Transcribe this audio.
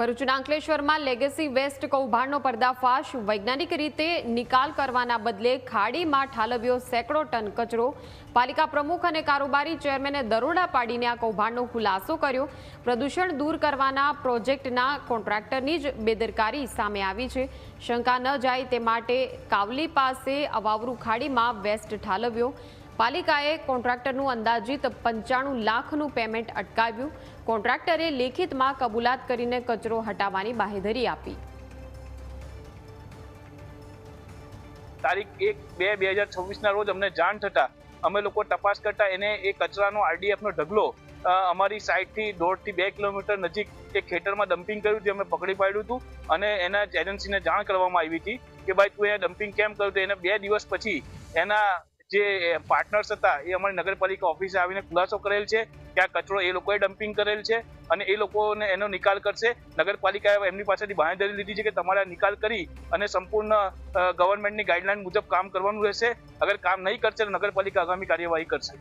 ભરૂચના અંકલેશ્વરમાં legacy waste કૌભાંડનો પર્દાફાશ. વૈજ્ઞાનિક રીતે નિકાલ કરવાના બદલે ખાડીમાં ઠાલવ્યો સેંકડો ટન કચરો. પાલિકા પ્રમુખ અને કારોબારી ચેરમેને દરોડા પાડીને આ કૌભાંડનો ખુલાસો કર્યો. પ્રદૂષણ દૂર કરવાના પ્રોજેક્ટના કોન્ટ્રાક્ટરની જ બેદરકારી સામે આવી છે. શંકા ન જાય તે માટે કાવલી પાસે અવાવરૂ ખાડીમાં વેસ્ટ ઠાલવ્યો. પાલિકાએ કોન્ટ્રાક્ટરનું અંદાજિત પંચાણું લાખનું પેમેન્ટ અટકાવ્યું. કોન્ટ્રાક્ટરે લેખિતમાં કબૂલાત કરીને કચરો હટાવવાની બાહેધરી આપી. તારીખ એક બે બે હજાર છવ્વીસના રોજ અમને જાણ થતાં અમે લોકો તપાસ કરતા એને એ કચરાનો આરડીએફનો ઢગલો અમારી સાઈડથી દોઢથી બે કિલોમીટર નજીક એક ખેતરમાં ડમ્પિંગ કર્યું જે અમે પકડી પાડ્યું હતું અને એના એજન્સીને જાણ કરવામાં આવી હતી કે ભાઈ તું અહીંયા ડમ્પિંગ કેમ કર્યું તો એને બે દિવસ પછી એના જે પાર્ટનર્સ હતા, એ અમારી નગરપાલિકા ઓફિસે આવીને ખુલાસો કરેલ છે કે આ કચરો એ લોકોએ ડમ્પિંગ કરેલ છે અને એ લોકોને એનો નિકાલ કરશે. નગરપાલિકાએ એમની પાસેથી બાંહેધરી લીધી છે કે તમારે નિકાલ કરી અને સંપૂર્ણ ગવર્મેન્ટની ગાઈડલાઈન મુજબ કામ કરવાનું રહેશે. અગર કામ નહીં કરશે તો નગરપાલિકા આગામી કાર્યવાહી કરશે.